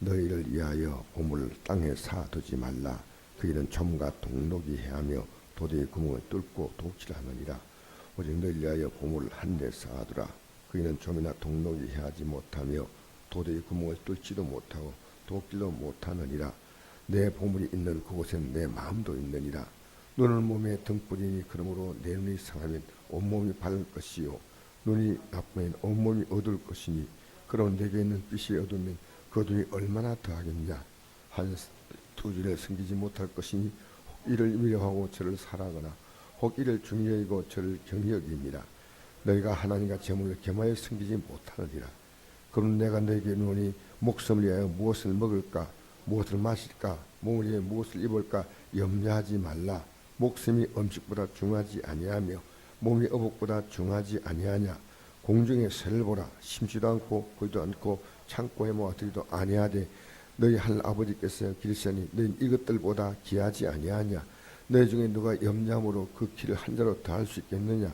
너희를 위하여 보물을 땅에 사두지 말라. 그이는 점과 동록이 해하며 도대의 구멍을 뚫고 독칠하느니라. 오직 너희를 위하여 보물을 한데 쌓아두라. 그이는 점이나 동록이 해하지 못하며 도대의 구멍을 뚫지도 못하고 독질도 못하느니라. 내 보물이 있는 그곳엔 내 마음도 있느니라. 눈은 몸에 등불이니 그러므로 내 눈이 상하면 온몸이 밝을 것이요 눈이 나쁘면 온몸이 어두울 것이니 그런 내게 있는 빛이 어두우면 그 어둠이 얼마나 더하겠느냐 한두 주를 숨기지 못할 것이니 혹 이를 미워하고 저를 사랑하거나 혹 이를 여기고 저를 경히 여깁니다. 너희가 하나님과 재물을 겸하여 숨기지 못하느니라. 그럼 내가 너에게 이르노니 목숨을 위하여 무엇을 먹을까? 무엇을 마실까? 몸을 위해 무엇을 입을까? 염려하지 말라. 목숨이 음식보다 중하지 아니하며 몸이 어복보다 중하지 아니하냐? 공중의 새를 보라. 심지도 않고 보지도 않고 창고에 모아두지도 아니하되 너희 할 아버지께서 기르시니 너희 이것들보다 귀하지 아니하냐? 너희 중에 누가 염려함으로 그 키를 한 자로 더할 수 있겠느냐?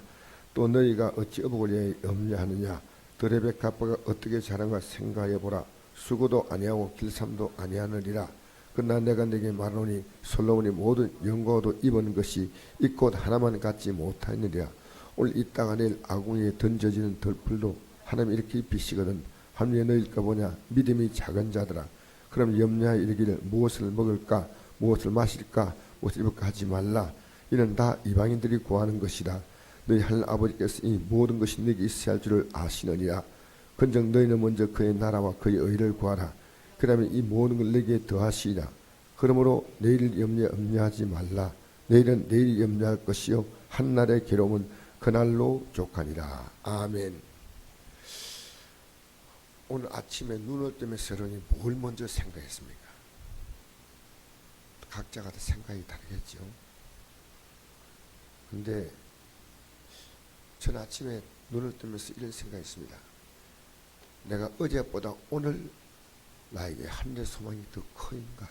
또 너희가 어찌 어복을 위해 염려하느냐? 드레베 가빠가 어떻게 자란가 생각해 보라. 수고도 아니하고 길삼도 아니하느니라. 그러나 내가 내게 말하노니 솔로몬이 모든 영광도 입은 것이 이 꽃 하나만 갖지 못하느니라. 오늘 이따가 내일 아궁이에 던져지는 덜풀도 하나님 이렇게 입히시거든 하늘에 너희일까 보냐? 믿음이 작은 자들아. 그럼 염려하여 이르기를 무엇을 먹을까? 무엇을 마실까? 무엇을 입을까 하지 말라. 이는 다 이방인들이 구하는 것이다 너희 하늘 아버지께서 이 모든 것이 너에게 있어야 할 줄을 아시느니라. 근정 너희는 먼저 그의 나라와 그의 의를 구하라. 그러면 이 모든 걸 내게 더하시리라. 그러므로 내일 염려 염려하지 말라. 내일은 내일 염려할 것이요. 한날의 괴로움은 그날로 족하니라. 아멘 오늘 아침에 눈을 뜨면 세론이 뭘 먼저 생각했습니까? 각자가 다 생각이 다르겠죠. 근데 전 아침에 눈을 뜨면서 이런 생각했습니다. 내가 어제보다 오늘 나에게 하늘의 소망이 더 커인가?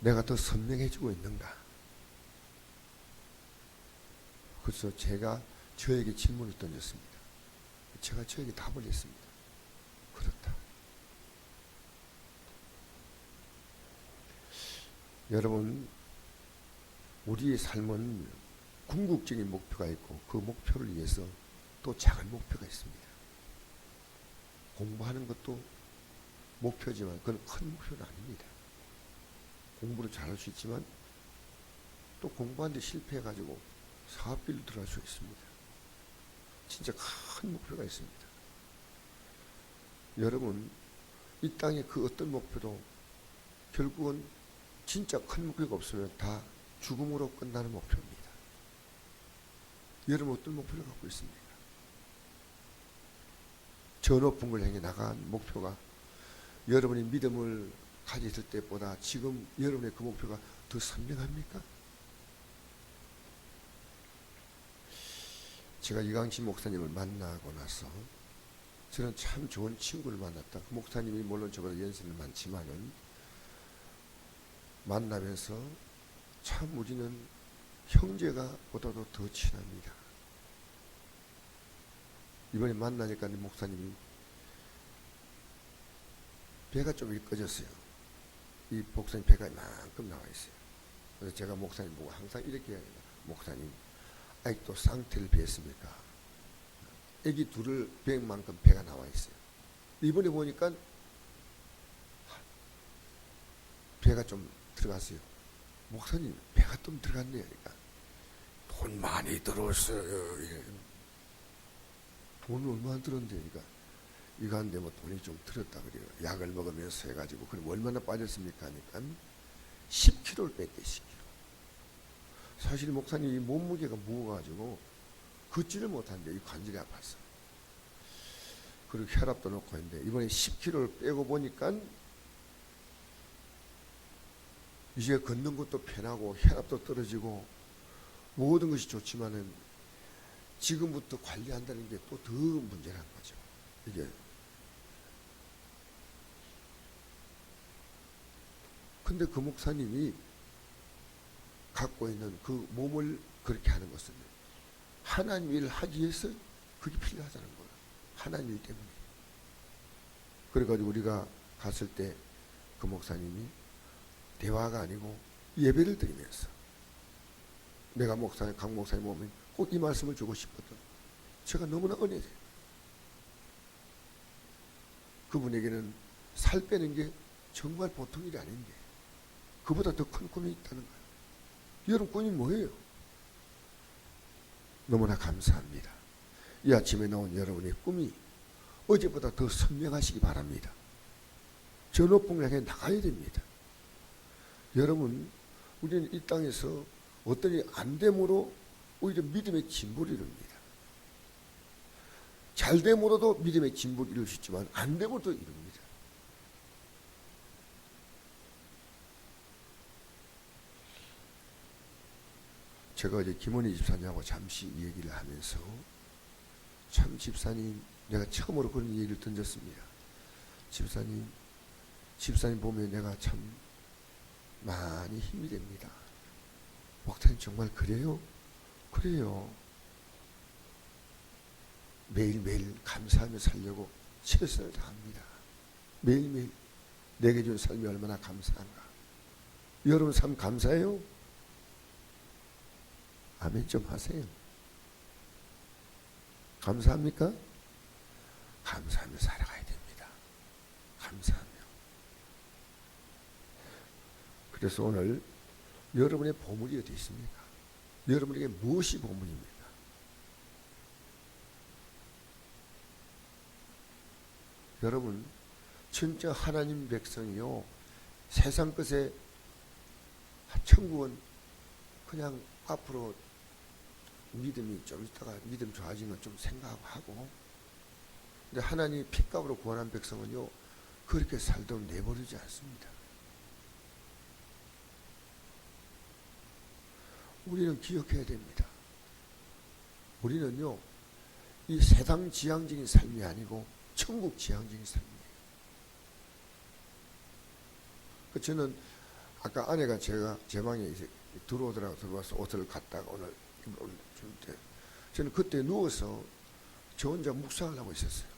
내가 더 선명해지고 있는가? 그래서 제가 저에게 질문을 던졌습니다. 제가 저에게 답을 했습니다. 그렇다. 여러분, 우리의 삶은 궁극적인 목표가 있고 그 목표를 위해서 또 작은 목표가 있습니다. 공부하는 것도 목표지만 그건 큰 목표는 아닙니다. 공부를 잘할 수 있지만 또 공부하는데 실패해가지고 사업비로 들어갈 수 있습니다. 진짜 큰 목표가 있습니다. 여러분, 이 땅의 그 어떤 목표도 결국은 진짜 큰 목표가 없으면 다 죽음으로 끝나는 목표입니다. 여러분 어떤 목표를 갖고 있습니까? 저 높은 걸 향해 나간 목표가 여러분이 믿음을 가졌을 때보다 지금 여러분의 그 목표가 더 선명합니까? 제가 이강신 목사님을 만나고 나서 저는 참 좋은 친구를 만났다. 그 목사님이 물론 저보다 연세는 많지만은 만나면서 참 우리는 형제가 보다도 더 친합니다. 이번에 만나니까 목사님이 배가 좀 이꺼졌어요. 이 목사님 배가 이만큼 나와 있어요. 그래서 제가 목사님 보고 항상 이렇게 해요. 목사님, 아직도 쌍태를 뵀습니까? 애기 둘을 뵌 만큼 배가 나와 있어요. 이번에 보니까 배가 좀 들어갔어요. 목사님, 배가 좀 들어갔네요. 그러니까 돈 많이 들었어요. 돈을 얼마나 들었는데, 그러니까 이거 한데 뭐 돈이 좀 들었다 그래요. 약을 먹으면서 해가지고 그럼 얼마나 빠졌습니까? 하니까 10kg를 뺐대, 10kg. 사실 목사님 이 몸무게가 무거워가지고 걷지를 못한대. 이 관절이 아팠어. 그리고 혈압도 놓고 있는데 이번에 10kg를 빼고 보니까 이제 걷는 것도 편하고 혈압도 떨어지고 모든 것이 좋지만은 지금부터 관리한다는 게 또 더 문제란 거죠. 이게 근데 그 목사님이 갖고 있는 그 몸을 그렇게 하는 것은 하나님 일을 하기 위해서 그게 필요하다는 거예요. 하나님 일 때문에. 그래가지고 우리가 갔을 때 그 목사님이 대화가 아니고 예배를 드리면서 내가 목사님, 강 목사님 오면 꼭 이 말씀을 주고 싶거든. 제가 너무나 은혜돼요. 그분에게는 살 빼는 게 정말 보통 일이 아닌데 그보다 더 큰 꿈이 있다는 거예요. 여러분 꿈이 뭐예요? 너무나 감사합니다. 이 아침에 나온 여러분의 꿈이 어제보다 더 선명하시기 바랍니다. 저 높은 향해 나가야 됩니다. 여러분, 우리는 이 땅에서 어떤 안됨으로 오히려 믿음의 진보를 이룹니다. 잘됨으로도 믿음의 진보를 이룰 수 있지만 안됨으로도 이룹니다. 제가 어제 김원희 집사님하고 잠시 이 얘기를 하면서 참 집사님 내가 처음으로 그런 얘기를 던졌습니다. 집사님 집사님 보면 내가 참 많이 힘이 됩니다. 목사님 정말 그래요? 그래요. 매일매일 감사하며 살려고 최선을 다합니다. 매일매일 내게 준 삶이 얼마나 감사한가. 여러분 삶 감사해요? 아멘 좀 하세요. 감사합니까? 감사하며 살아가야 됩니다. 감사하며. 그래서 오늘 여러분의 보물이 어디 있습니까? 여러분에게 무엇이 보물입니까? 여러분, 진짜 하나님 백성이요. 세상 것에 천국은 그냥 앞으로 믿음이 좀 있다가 믿음 좋아지는 건좀 생각하고 근데 하나님 핏값으로 구원한 백성은요 그렇게 살도록 내버리지 않습니다. 우리는 기억해야 됩니다. 우리는요 이 세상 지향적인 삶이 아니고 천국 지향적인 삶이에요. 그 저는 아까 아내가 제가 제 방에 들어오더라고 들어와서 옷을 갖다가 오늘 때 저는 그때 누워서 저 혼자 묵상을 하고 있었어요.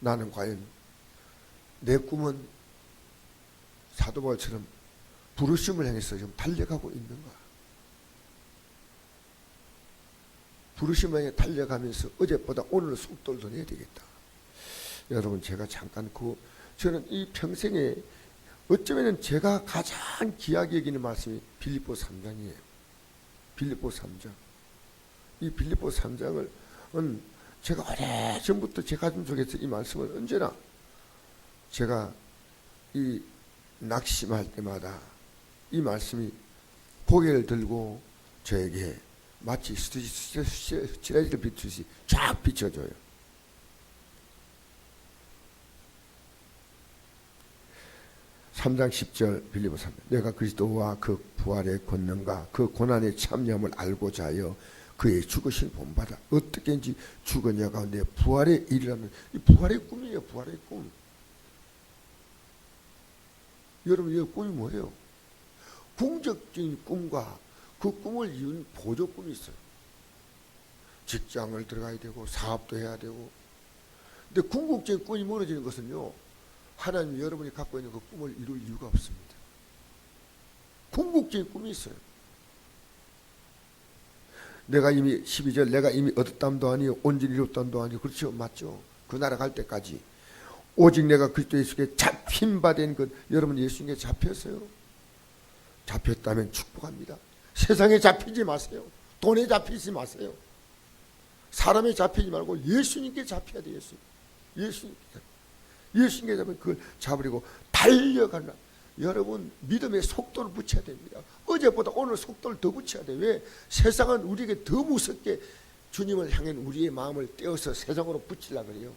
나는 과연 내 꿈은 사도바울처럼 부르심을 향해서 좀 달려가고 있는가? 부르심을 향해 달려가면서 어제보다 오늘 속도를 더 내야 되겠다. 여러분 제가 잠깐 그 저는 이 평생에 어쩌면 제가 가장 귀하게 여기는 말씀이 빌립보 3장이에요. 빌립보 3장. 이 빌립보 3장을 은 제가 오래 전부터 제 가슴 속에서 이 말씀을 언제나 제가 이 낙심할 때마다 이 말씀이 고개를 들고 저에게 마치 스트레스를 비추듯이 쫙 비춰줘요. 3장 10절 빌리보 3 내가 그리스도와 그 부활의 권능과 그 고난의 참여함을 알고자 하여 그의 죽으신 본받아. 어떻게인지 죽은 자 가운데 부활의 일이라는 이 부활의 꿈이에요 부활의 꿈. 여러분 이 꿈이 뭐예요? 궁적적인 꿈과 그 꿈을 이룬 보조 꿈이 있어요. 직장을 들어가야 되고 사업도 해야 되고. 근데 궁극적인 꿈이 멀어지는 것은요 하나님 여러분이 갖고 있는 그 꿈을 이룰 이유가 없습니다. 궁극적인 꿈이 있어요. 내가 이미 12절 내가 이미 얻었담도 아니요 온전히 이뤘담도 아니요. 그렇죠? 맞죠? 그 나라 갈 때까지. 오직 내가 그리스도 예수께 잡힌 바 된 것 여러분 예수님께 잡혔어요? 잡혔다면 축복합니다. 세상에 잡히지 마세요. 돈에 잡히지 마세요. 사람에 잡히지 말고 예수님께 잡혀야 돼요 예수님 예수님께 예수님께 잡으면 그걸 잡으려고 달려가는 여러분 믿음의 속도를 붙여야 됩니다. 어제보다 오늘 속도를 더 붙여야 돼. 왜? 세상은 우리에게 더 무섭게 주님을 향한 우리의 마음을 떼어서 세상으로 붙이려 그래요.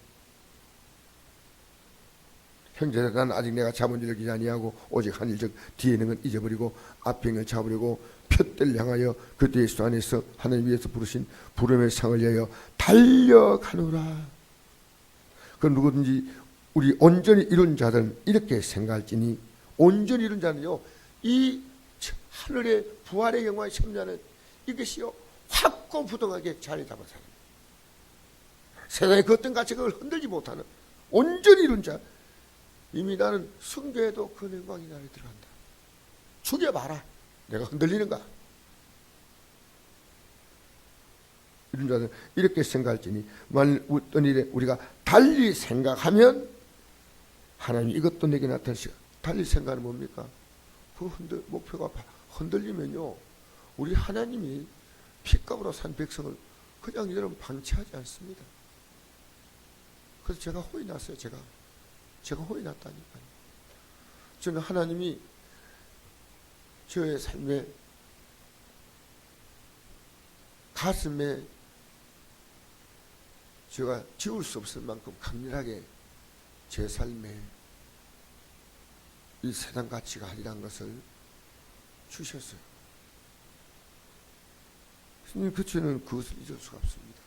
형제들 난 아직 내가 잡은 일 여기지 아니하고 오직 한 일적 뒤에 있는 건 잊어버리고 앞에 있는 걸 잡으려고 표대를 향하여 그때 예수 안에서 하나님 위에서 부르신 부름의 상을 위하여 달려가노라. 그 누구든지 우리 온전히 이룬 자들은 이렇게 생각할지니 온전히 이룬 자는요 이 하늘의 부활의 영광에 참여하는 이것이요 확고부동하게 자리 잡아 사는 세상의 그 어떤 가치를 흔들지 못하는 온전히 이룬 자 이미 나는 순교해도 그 영광이 나를 들어간다. 죽여봐라. 내가 흔들리는가? 이런 자는 이렇게 생각할지니 만일 어떤 일에 우리가 달리 생각하면 하나님 이것도 내게 나타나시 달리 생각은 뭡니까? 그 흔들, 목표가 흔들리면요 우리 하나님이 핏값으로 산 백성을 그냥 여러분 방치하지 않습니다. 그래서 제가 호이 났어요. 제가 제가 호이 났다니까요. 저는 하나님이 저의 삶에 가슴에 제가 지울 수 없을 만큼 강렬하게 제 삶에 이 세상 가치가 아니란 것을 주셨어요. 스님 그 저는 그것을 잊을 수가 없습니다.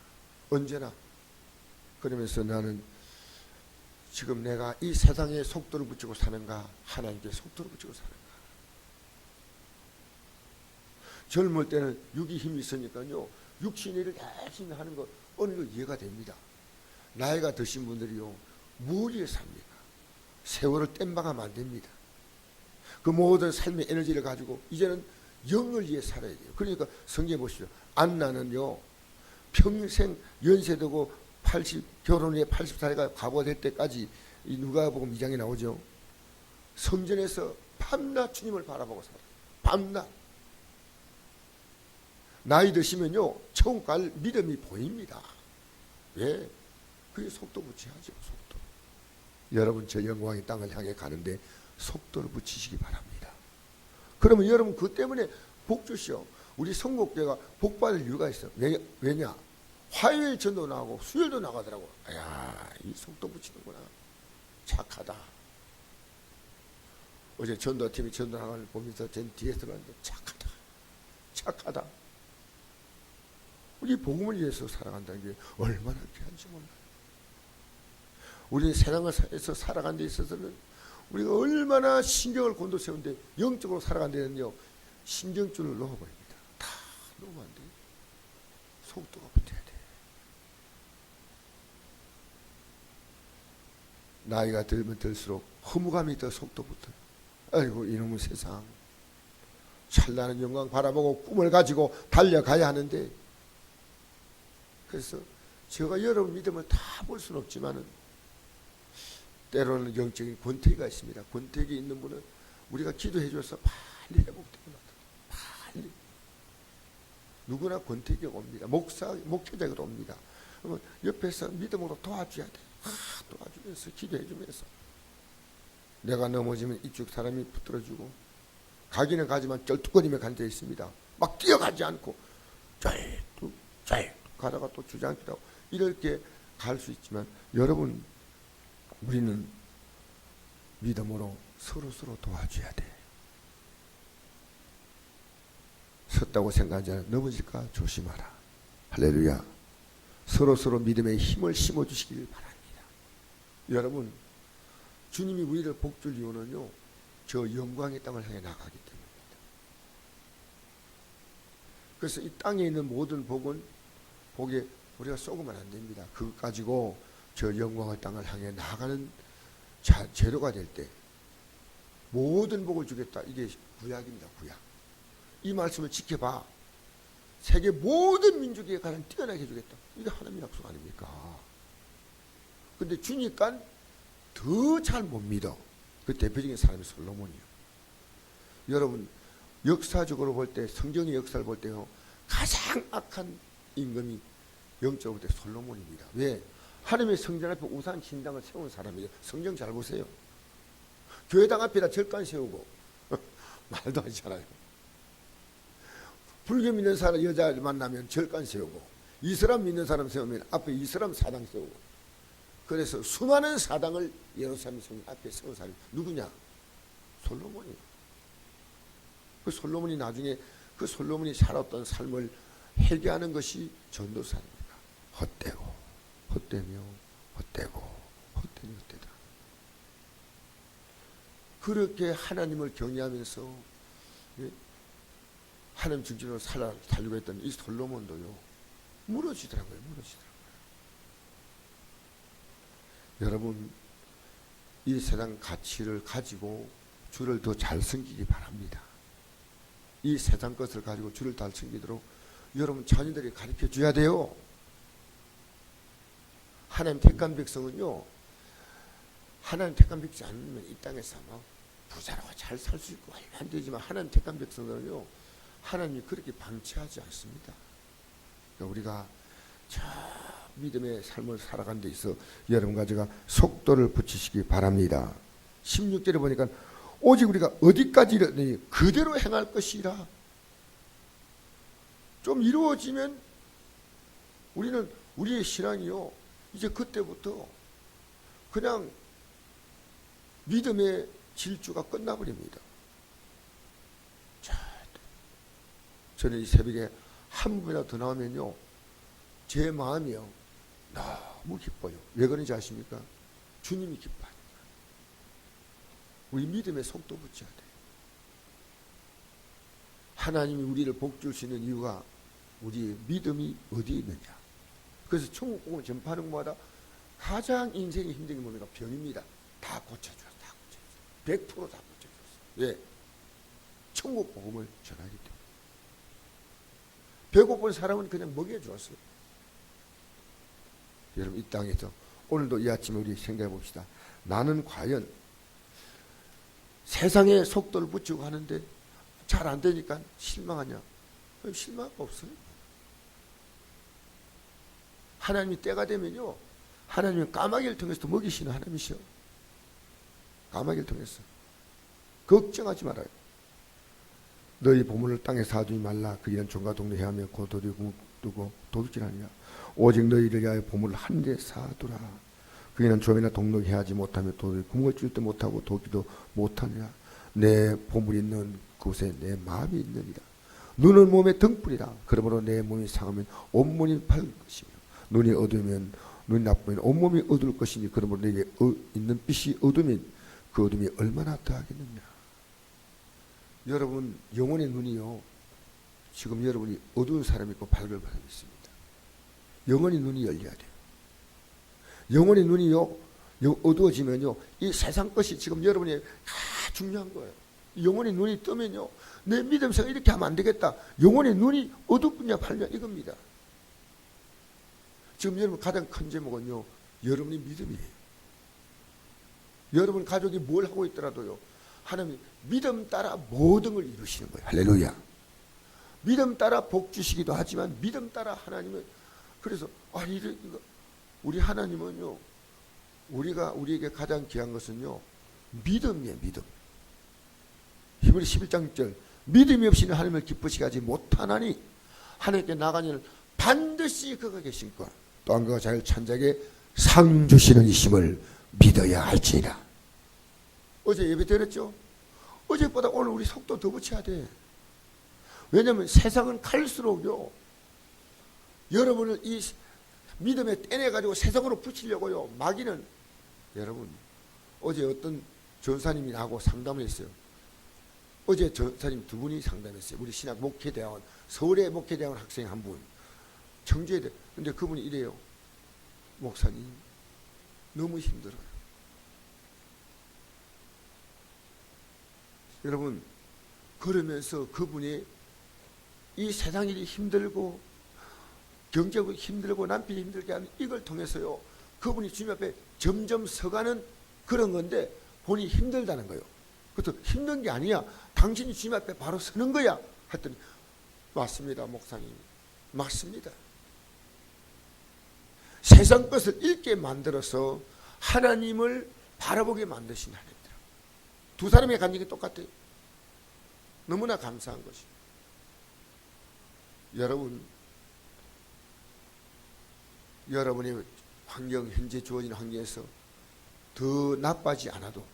언제나 그러면서 나는 지금 내가 이 세상에 속도를 붙이고 사는가 하나님께 속도를 붙이고 사는가 젊을 때는 육이 힘이 있으니까요 육신의 일을 열심히 하는 거 어느 정도 이해가 됩니다 나이가 드신 분들이요 뭘 위해 삽니까 세월을 땜방하면 안 됩니다 그 모든 삶의 에너지를 가지고 이제는 영을 위해 살아야 돼요 그러니까 성경에 보시죠 안나는요 평생 연세되고 80 결혼 후에 80살가 과거가 될 때까지 이 누가복음 2장에 나오죠. 성전에서 밤낮 주님을 바라보고 살아요. 밤낮. 나이 드시면요 천국 갈 믿음이 보입니다. 왜? 그게 속도 붙여야죠. 속도. 여러분 저 영광의 땅을 향해 가는데 속도를 붙이시기 바랍니다. 그러면 여러분 그 때문에 복 주시오. 우리 성곡교가 복 받을 이유가 있어. 왜, 왜냐? 화요일 전도 나가고 수요일도 나가더라고. 야, 이 속도 붙이는구나. 착하다. 어제 전도팀이 전도 나가는 보면서 전 뒤에 들어갔는데 착하다. 착하다. 우리 복음을 위해서 살아간다는 게 얼마나 귀한지 몰라요. 우리 세상에서 살아가는 데 있어서는 우리가 얼마나 신경을 곤두세운데 영적으로 살아가는 데는요 신경줄을 놓아버립니다. 다 놓으면 안 돼요. 속도가 붙어야 돼. 나이가 들면 들수록 허무감이 더 속도 붙어요. 아이고 이놈의 세상. 찬란한 영광 바라보고 꿈을 가지고 달려가야 하는데 그래서 제가 여러분 믿음을 다 볼 수는 없지만은 때로는 영적인 권태기가 있습니다. 권태기 있는 분은 우리가 기도해 줘서 빨리 회복되고 빨리 누구나 권태기가 옵니다. 목사 목회자가 옵니다. 그러면 옆에서 믿음으로 도와줘야 돼. 아, 도와주면서 기도해 주면서 내가 넘어지면 이쪽 사람이 붙들어주고 가기는 가지만 쩔뚝거리며 간 데 있습니다. 막 뛰어가지 않고 쩔뚝 쩔뚝 가다가 또 주저앉기도 하고 이렇게 갈 수 있지만 여러분 우리는 믿음으로 서로 서로 도와줘야 돼. 섰다고 생각하지 않아 넘어질까 조심하라. 할렐루야. 서로 서로 믿음의 힘을 심어 주시길 바랍니다. 여러분 주님이 우리를 복줄 이유는요. 저 영광의 땅을 향해 나가기 때문입니다. 그래서 이 땅에 있는 모든 복은 복에 우리가 쏘으면 안 됩니다. 그거 가지고 저 영광의 땅을 향해 나가는 자, 재료가 될 때 모든 복을 주겠다. 이게 구약입니다. 구약. 이 말씀을 지켜봐. 세계 모든 민족에 가장 뛰어나게 해주겠다. 이게 하나님의 약속 아닙니까? 근데 주니까 더 잘 못 믿어. 그 대표적인 사람이 솔로몬이요. 여러분, 역사적으로 볼 때, 성경의 역사를 볼 때요, 가장 악한 임금이 영적으로 볼 때 솔로몬입니다. 왜? 하나님의 성전 앞에 우상 신당을 세운 사람이에요. 성경 잘 보세요. 교회당 앞에다 절간 세우고 말도 하지 않아요. 불교 믿는 사람 여자 만나면 절간 세우고 이슬람 믿는 사람 세우면 앞에 이슬람 사당 세우고 그래서 수많은 사당을 예루살렘 성 앞에 세운 사람이 누구냐? 솔로몬이. 그 솔로몬이 나중에 그 솔로몬이 살았던 삶을 회개하는 것이 전도사입니다. 헛되고 헛되며 헛되고 헛되며 헛되다. 그렇게 하나님을 경외하면서 예? 하나님 중심으로 살아, 살려고 했던 이 솔로몬도요 무너지더라고요 무너지더라고요 여러분 이 세상 가치를 가지고 주를 더 잘 섬기기 바랍니다. 이 세상 것을 가지고 주를 잘 섬기도록 여러분 자녀들이 가르쳐 줘야 돼요. 하나님 택한 백성은요. 하나님 택한 백성 아니면 이 땅에서 막 부자라고 잘 살 수 있고 얼마 안 되지만 하나님 택한 백성들은요. 하나님이 그렇게 방치하지 않습니다. 그러니까 우리가 저 믿음의 삶을 살아가는 데 있어 여러분과 제가 속도를 붙이시기 바랍니다. 16절에 보니까 오직 우리가 어디까지 이르니 그대로 행할 것이라. 좀 이루어지면 우리는 우리의 신앙이요. 이제 그때부터 그냥 믿음의 질주가 끝나버립니다. 자, 저는 이 새벽에 한 분이나 더 나오면요. 제 마음이요. 너무 기뻐요. 왜 그런지 아십니까? 주님이 기뻐하니까. 우리 믿음의 속도 붙여야 돼. 하나님이 우리를 복 줄 수 있는 이유가 우리의 믿음이 어디에 있느냐. 그래서 천국 복음을 전파하는 것마다 가장 인생이 힘든 게 뭡니까? 병입니다. 다 고쳐줘요. 다 고쳐줘요. 100%다 고쳐줬어요. 왜? 천국 복음을 전하기 때문에. 배고픈 사람은 그냥 먹여주었어요. 여러분 이 땅에서 오늘도 이 아침에 우리 생각해 봅시다. 나는 과연 세상의 속도를 붙이고 하는데 잘 안 되니까 실망하냐? 실망 없어요. 하나님이 때가 되면요. 하나님은 까마귀를 통해서 먹이시는 하나님이시요. 까마귀를 통해서. 걱정하지 말아요. 너희 보물을 땅에 사두지 말라. 그 일은 종과 동네 해하며 고도리 두고 도둑질 하느냐. 오직 너희를 위하여 보물을 한대 사두라. 그이는 조이나 동록이 해하지 못하며 도둑이 구멍을 찔도 못하고 도기도 못하느냐. 내 보물이 있는 곳에 내 마음이 있느니라. 눈은 몸의 등불이라. 그러므로 내 몸이 상하면 온몸이 밝을 것이며 눈이 어두우면 눈이 나쁘면 온몸이 어두울 것이니 그러므로 내게 어, 있는 빛이 어두우면 그 어둠이 얼마나 더하겠느냐. 여러분 영혼의 눈이요. 지금 여러분이 어두운 사람이 있고 밝을 사람이 있습니다. 영혼의 눈이 열려야 돼요. 영혼의 눈이요. 어두워지면요. 이 세상 것이 지금 여러분이 다 중요한 거예요. 영혼의 눈이 뜨면요. 내 믿음상 이렇게 하면 안 되겠다. 영혼의 눈이 어둡냐 밝냐 이겁니다. 지금 여러분 가장 큰 제목은요. 여러분의 믿음이에요. 여러분 가족이 뭘 하고 있더라도요. 하나님 믿음 따라 모든 걸 이루시는 거예요. 할렐루야. 믿음 따라 복 주시기도 하지만 믿음 따라 하나님은 그래서 아 이거 우리 하나님은요. 우리가 우리에게 가장 귀한 것은요. 믿음이에요. 믿음. 히브리 11장 1절 믿음이 없이는 하나님을 기쁘시게 하지 못하나니 하나님께 나가니를 반드시 그가 계신 것 또한 그가 자기를 찬자에게 상 주시는 이심을 믿어야 할지니라. 어제 예배 드렸죠? 어제보다 오늘 우리 속도 더 붙여야 돼. 왜냐하면 세상은 갈수록요 여러분을 이 믿음에 떼내가지고 세상으로 붙이려고요. 마귀는 여러분 어제 어떤 전사님이 나하고 상담을 했어요. 어제 전사님 두 분이 상담했어요. 우리 신학 목회대학원 서울의 목회대학원 학생 한 분 청주에 돼. 근데 그분이 이래요. 목사님, 너무 힘들어요. 여러분, 그러면서 그분이 이 세상 일이 힘들고 경제가 힘들고 남편이 힘들게 하는 이걸 통해서요. 그분이 주님 앞에 점점 서가는 그런 건데 본인이 힘들다는 거예요. 그것도 힘든 게 아니야. 당신이 주님 앞에 바로 서는 거야. 했더니 맞습니다, 목사님. 맞습니다. 세상 것을 읽게 만들어서 하나님을 바라보게 만드신 하나님들. 두 사람의 간증이 똑같아요. 너무나 감사한 것이. 여러분, 여러분의 환경, 현재 주어진 환경에서 더 나빠지 않아도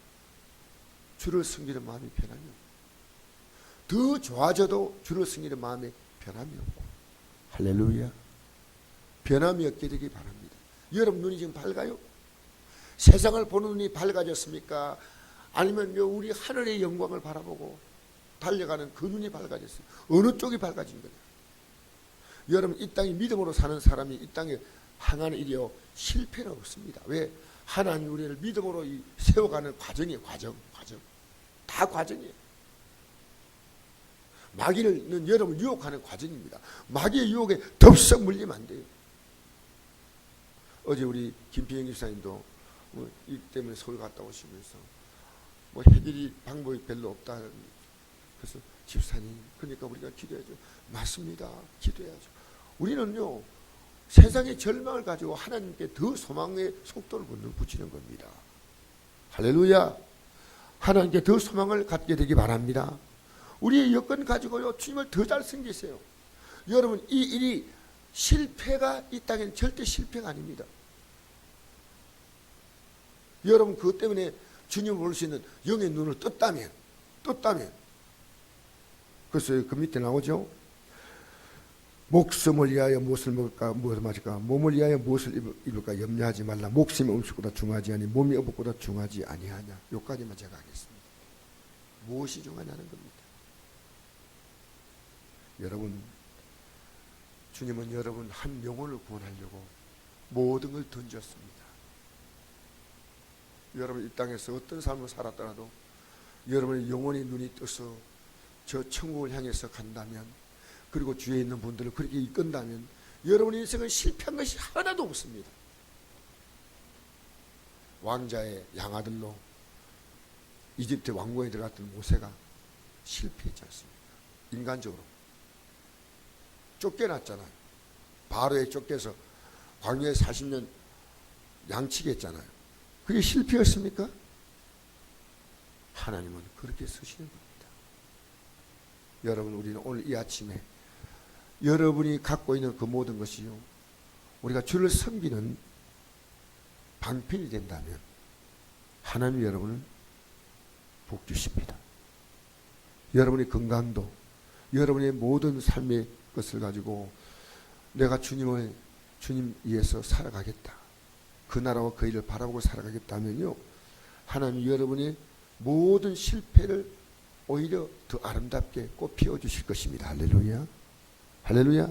주를 섬기는 마음이 편하며 더 좋아져도 주를 섬기는 마음에 변함이 없고 할렐루야. 변함이 없게 되기 바랍니다. 여러분 눈이 지금 밝아요? 세상을 보는 눈이 밝아졌습니까? 아니면 우리 하늘의 영광을 바라보고 달려가는 그 눈이 밝아졌어요. 어느 쪽이 밝아진 거냐? 여러분 이 땅에 믿음으로 사는 사람이 이 땅에 행하는 일이요 실패는 없습니다. 왜? 하나님 우리를 믿음으로 이 세워가는 과정이에요. 과정, 과정. 다 과정이에요. 마귀는 여러분 유혹하는 과정입니다. 마귀의 유혹에 덥석 물리면 안 돼요. 어제 우리 김피영 집사님도 뭐이 때문에 서울 갔다 오시면서 뭐 해결이 방법이 별로 없다. 그래서 집사님, 그러니까 우리가 기도해야죠. 맞습니다. 기도해야죠. 우리는요 세상의 절망을 가지고 하나님께 더 소망의 속도를 붙이는 겁니다. 할렐루야. 하나님께 더 소망을 갖게 되기 바랍니다. 우리의 여건 가지고요 주님을 더 잘 섬기세요. 여러분 이 일이 실패가 이 땅에는 절대 실패가 아닙니다. 여러분 그것 때문에 주님을 볼 수 있는 영의 눈을 떴다면 떴다면. 그래서 그 밑에 나오죠. 목숨을 위하여 무엇을 먹을까 무엇을 마실까? 몸을 위하여 무엇을 입을- 입을까? 염려하지 말라. 목숨이 음식보다 중하지 아니 몸이 어복보다 중하지 아니하냐? 요까지만 제가 하겠습니다. 무엇이 중하냐는 겁니다. 여러분 주님은 여러분 한 영혼을 구원하려고 모든 걸 던졌습니다 여러분 이 땅에서 어떤 삶을 살았더라도 여러분의 영혼의 눈이 떠서 저 천국을 향해서 간다면 그리고 주위에 있는 분들을 그렇게 이끈다면 여러분의 인생은 실패한 것이 하나도 없습니다. 왕자의 양아들로 이집트 왕궁에 들어갔던 모세가 실패했지 않습니까? 인간적으로 쫓겨났잖아요. 바로에 쫓겨서 광야에 40년 양치게 했잖아요. 그게 실패였습니까? 하나님은 그렇게 쓰시는 겁니다. 여러분 우리는 오늘 이 아침에 여러분이 갖고 있는 그 모든 것이요 우리가 주를 섬기는 방편이 된다면 하나님 여러분은 복 주십니다. 여러분의 건강도 여러분의 모든 삶의 것을 가지고 내가 주님을 주님 위해서 살아가겠다. 그 나라와 그 일을 바라보고 살아가겠다면요. 하나님 여러분의 모든 실패를 오히려 더 아름답게 꽃 피워 주실 것입니다. 할렐루야. 할렐루야.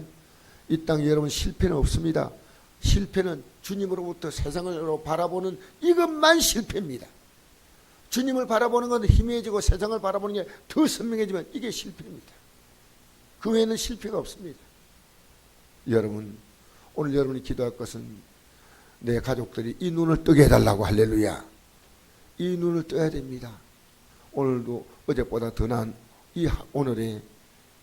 이 땅에 여러분 실패는 없습니다. 실패는 주님으로부터 세상을 바라보는 이것만 실패입니다. 주님을 바라보는 건 희미해지고 세상을 바라보는 게 더 선명해지면 이게 실패입니다. 그 외에는 실패가 없습니다. 여러분, 오늘 여러분이 기도할 것은 내 가족들이 이 눈을 뜨게 해달라고 할렐루야. 이 눈을 떠야 됩니다. 오늘도 어제보다 더 나은 이 오늘의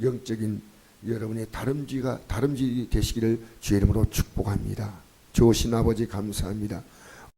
영적인 여러분의 다름쥐가 다름쥐 되시기를 주의 이름으로 축복합니다. 좋으신 아버지 감사합니다.